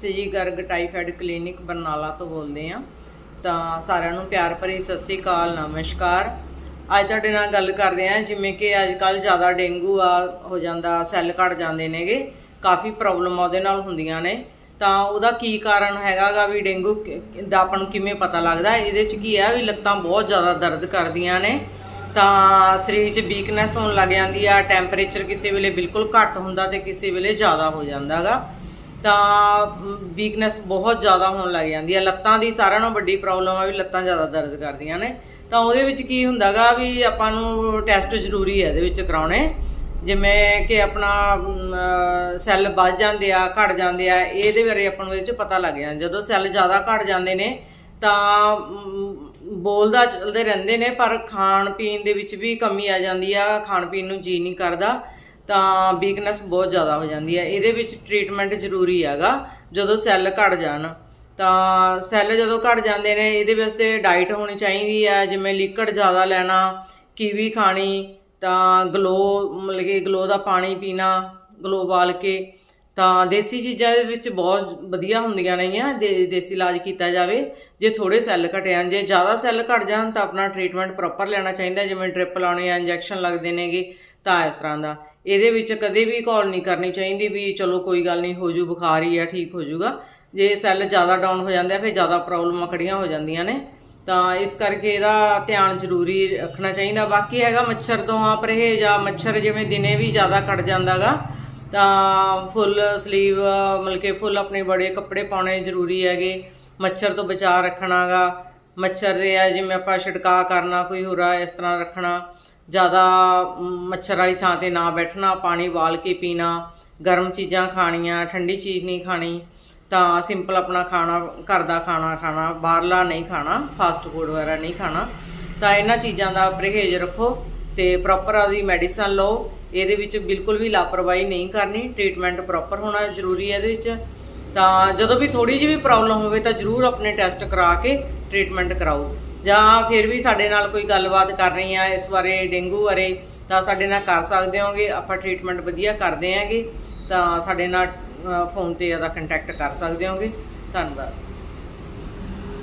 ਸ੍ਰੀ Garg typhoid clinic Barnala ਤੋਂ ਬੋਲਦੇ ਆ ਤਾਂ ਸਾਰਿਆਂ ਨੂੰ ਪਿਆਰ ਭਰੀ ਸਤਿ ਸ੍ਰੀ ਅਕਾਲ, ਨਮਸਕਾਰ। ਅੱਜ ਤੁਹਾਡੇ ਨਾਲ ਗੱਲ ਕਰਦੇ ਆ ਜਿਵੇਂ ਕਿ ਅੱਜ ਕੱਲ ਜ਼ਿਆਦਾ ਡੇਂਗੂ ਆ, ਹੋ ਜਾਂਦਾ, ਸੈੱਲ ਘਟ ਜਾਂਦੇ ਨੇਗੇ, ਕਾਫੀ ਪ੍ਰੋਬਲਮ ਉਹਦੇ ਨਾਲ ਹੁੰਦੀਆਂ ਨੇ। ਤਾਂ ਉਹਦਾ ਕੀ ਕਾਰਨ ਹੈਗਾਗਾ ਵੀ ਡੇਂਗੂ ਦਾ ਆਪਾਂ ਨੂੰ ਕਿਵੇਂ ਪਤਾ ਲੱਗਦਾ? ਇਹਦੇ ਚ ਕੀ ਹੈ ਵੀ ਲੱਤਾਂ ਬਹੁਤ ਜ਼ਿਆਦਾ ਦਰਦ ਕਰਦੀਆਂ ਨੇ। ਤਾਂ ਸਰੀਰ 'ਚ ਵੀਕਨੈਸ ਹੋਣ ਲੱਗ ਜਾਂਦੀ ਆ ਟੈਂਪਰੇਚਰ ਕਿਸੇ ਵੇਲੇ ਬਿਲਕੁਲ ਘੱਟ ਹੁੰਦਾ ਤੇ ਕਿਸੇ ਵੇਲੇ ਜ਼ਿਆਦਾ ਹੋ ਜਾਂਦਾਗਾ। ਤਾਂ ਵੀਕਨੈਸ ਬਹੁਤ ਜ਼ਿਆਦਾ ਹੋਣ ਲੱਗ ਜਾਂਦੀ ਆ ਲੱਤਾਂ ਦੀ ਸਾਰਿਆਂ ਨਾਲੋਂ ਵੱਡੀ ਪ੍ਰੋਬਲਮ ਆ ਵੀ ਲੱਤਾਂ ਜ਼ਿਆਦਾ ਦਰਦ ਕਰਦੀਆਂ ਨੇ। ਤਾਂ ਉਹਦੇ ਵਿੱਚ ਕੀ ਹੁੰਦਾਗਾ ਵੀ ਆਪਾਂ ਨੂੰ ਟੈਸਟ ਜ਼ਰੂਰੀ ਹੈ ਇਹਦੇ ਵਿੱਚ ਕਰਾਉਣੇ। ਜਿਵੇਂ ਕਿ ਆਪਣਾ ਸੈੱਲ ਵੱਧ ਜਾਂਦੇ ਆ, ਘਟ ਜਾਂਦੇ ਆ, ਇਹਦੇ ਬਾਰੇ ਆਪਾਂ ਨੂੰ ਇਹਦੇ ਚ ਪਤਾ ਲੱਗ ਜਾਂਦਾ। ਜਦੋਂ ਸੈੱਲ ਜ਼ਿਆਦਾ ਘਟ ਜਾਂਦੇ ਨੇ, ਤਾਂ ਬੋਲਦਾ ਚੱਲਦੇ ਰਹਿੰਦੇ ਨੇ, ਪਰ ਖਾਣ ਪੀਣ ਦੇ ਵਿੱਚ ਵੀ ਕਮੀ ਆ ਜਾਂਦੀ ਆ। ਖਾਣ ਪੀਣ ਨੂੰ ਜੀ ਨਹੀਂ ਕਰਦਾ। ਤਾਂ ਵੀਕਨੈਸ ਬਹੁਤ ਜ਼ਿਆਦਾ ਹੋ ਜਾਂਦੀ ਹੈ। ਇਹਦੇ ਵਿੱਚ ਟ੍ਰੀਟਮੈਂਟ ਜ਼ਰੂਰੀ ਹੈਗਾ, ਜਦੋਂ ਸੈੱਲ ਘਟ ਜਾਣ। ਤਾਂ ਸੈੱਲ ਜਦੋਂ ਘਟ ਜਾਂਦੇ ਨੇ, ਇਹਦੇ ਵਾਸਤੇ ਡਾਈਟ ਹੋਣੀ ਚਾਹੀਦੀ ਹੈ, ਜਿਵੇਂ ਲਿਕਵਿਡ ਜ਼ਿਆਦਾ ਲੈਣਾ ਕੀਵੀ ਖਾਣੀ, ਤਾਂ ਗਲੋ ਮਤਲਬ ਕਿ ਗਲੋ ਦਾ ਪਾਣੀ ਪੀਣਾ ਗਲੋ ਬਾਲ ਕੇ। ਤਾਂ ਦੇਸੀ ਚੀਜ਼ਾਂ ਦੇ ਵਿੱਚ ਬਹੁਤ ਵਧੀਆ ਹੁੰਦੀਆਂ ਨੇਗੀਆਂ ਦੇ, ਦੇਸੀ ਇਲਾਜ ਕੀਤਾ ਜਾਵੇ। ਜੇ ਥੋੜੇ ਸੈੱਲ ਘਟਿਆ ਜੇ ਜ਼ਿਆਦਾ ਸੈੱਲ ਘਟ ਜਾਣ, ਤਾਂ ਆਪਣਾ ਟ੍ਰੀਟਮੈਂਟ ਪ੍ਰੋਪਰ ਲੈਣਾ ਚਾਹੀਦਾ, ਜਿਵੇਂ ਡ੍ਰਿਪ ਲਾਉਣੇ ਆ ਇੰਜੈਕਸ਼ਨ ਲੱਗਦੇ ਨੇਗੇ। ਤਾਂ ਇਸ ਤਰ੍ਹਾਂ ਦਾ। ਇਹਦੇ ਵਿੱਚ ਕਦੇ ਵੀ ਕਾਲ ਨਹੀਂ ਕਰਨੀ ਚਾਹੀਦੀ ਵੀ ਚਲੋ ਕੋਈ ਗੱਲ ਨਹੀਂ, ਹੋ ਜੂ ਬੁਖਾਰ ਹੀ ਆ, ਠੀਕ ਹੋ ਜੂਗਾ। ਜੇ ਸੈੱਲ ਜ਼ਿਆਦਾ ਡਾਊਨ ਹੋ ਜਾਂਦੇ ਆ, ਫਿਰ ਜ਼ਿਆਦਾ ਪ੍ਰੋਬਲਮਾਂ ਖੜੀਆਂ ਹੋ ਜਾਂਦੀਆਂ ਨੇ। ਤਾਂ ਇਸ ਕਰਕੇ ਇਹਦਾ ਧਿਆਨ ਜ਼ਰੂਰੀ ਰੱਖਣਾ ਚਾਹੀਦਾ। ਬਾਕੀ ਹੈਗਾ ਮੱਛਰ ਤੋਂ ਆ ਪਰਹੇਜ਼ ਆ, ਮੱਛਰ ਜਿਵੇਂ ਦਿਨੇ ਵੀ ਜ਼ਿਆਦਾ ਕੱਟ ਜਾਂਦਾਗਾ, ਤਾਂ ਫੁੱਲ ਸਲੀਵ ਮਤਲਬ ਕਿ ਫੁੱਲ ਆਪਣੇ ਬੜੇ ਕੱਪੜੇ ਪਾਉਣੇ ਜ਼ਰੂਰੀ ਹੈਗੇ। ਮੱਛਰ ਤੋਂ ਬਚਾਅ ਰੱਖਣਾਗਾ। ਮੱਛਰ ਦੇ ਆ, ਜਿਵੇਂ ਆਪਾਂ ਛਿੜਕਾਅ ਕਰਨਾ, ਕੋਈ ਹੋਰਾ ਇਸ ਤਰ੍ਹਾਂ ਰੱਖਣਾ। ਜ਼ਿਆਦਾ ਮੱਛਰ ਵਾਲੀ ਥਾਂ ਤੇ ਨਾ ਬੈਠਣਾ, ਪਾਣੀ ਉਬਾਲ ਕੇ ਪੀਣਾ, ਗਰਮ ਚੀਜ਼ਾਂ ਖਾਣੀਆਂ, ਠੰਡੀ ਚੀਜ਼ ਨਹੀਂ ਖਾਣੀ, ਤਾਂ ਸਿੰਪਲ ਆਪਣਾ ਖਾਣਾ, ਘਰ ਦਾ ਖਾਣਾ ਖਾਣਾ, ਬਾਹਰਲਾ ਨਹੀਂ ਖਾਣਾ ਫਾਸਟ ਫੂਡ ਵਗੈਰਾ ਨਹੀਂ ਖਾਣਾ, ਤਾਂ ਇਹਨਾਂ ਚੀਜ਼ਾਂ ਦਾ ਪਰਹੇਜ਼ ਰੱਖੋ ਤੇ ਪ੍ਰੋਪਰ ਆਦੀ ਮੈਡੀਸਨ ਲਓ। ਇਹਦੇ ਵਿੱਚ ਬਿਲਕੁਲ ਵੀ ਲਾਪਰਵਾਹੀ ਨਹੀਂ ਕਰਨੀ ਟ੍ਰੀਟਮੈਂਟ ਪ੍ਰੋਪਰ ਹੋਣਾ ਜ਼ਰੂਰੀ ਹੈ ਇਹਦੇ ਵਿੱਚ। ਤਾਂ ਜਦੋਂ ਵੀ ਥੋੜੀ ਜਿਹੀ ਵੀ ਪ੍ਰੋਬਲਮ ਹੋਵੇ ਤਾਂ ਜ਼ਰੂਰ ਆਪਣੇ ਟੈਸਟ ਕਰਾ ਕੇ ਟ੍ਰੀਟਮੈਂਟ ਕਰਾਓ। ਜਾਂ ਫਿਰ ਵੀ ਸਾਡੇ ਨਾਲ ਕੋਈ ਗੱਲਬਾਤ ਕਰ ਰਹੀ ਆ ਇਸ ਬਾਰੇ, ਡੇਂਗੂ ਬਾਰੇ, ਤਾਂ ਸਾਡੇ ਨਾਲ ਕਰ ਸਕਦੇ ਹੋਗੇ, ਆਪਾਂ ਟ੍ਰੀਟਮੈਂਟ ਵਧੀਆ ਕਰਦੇ ਆਂਗੇ ਤਾਂ ਸਾਡੇ ਨਾਲ ਫੋਨ ਤੇ ਇਹਦਾ ਕੰਟੈਕਟ ਕਰ ਸਕਦੇ ਹੋਗੇ। ਧੰਨਵਾਦ।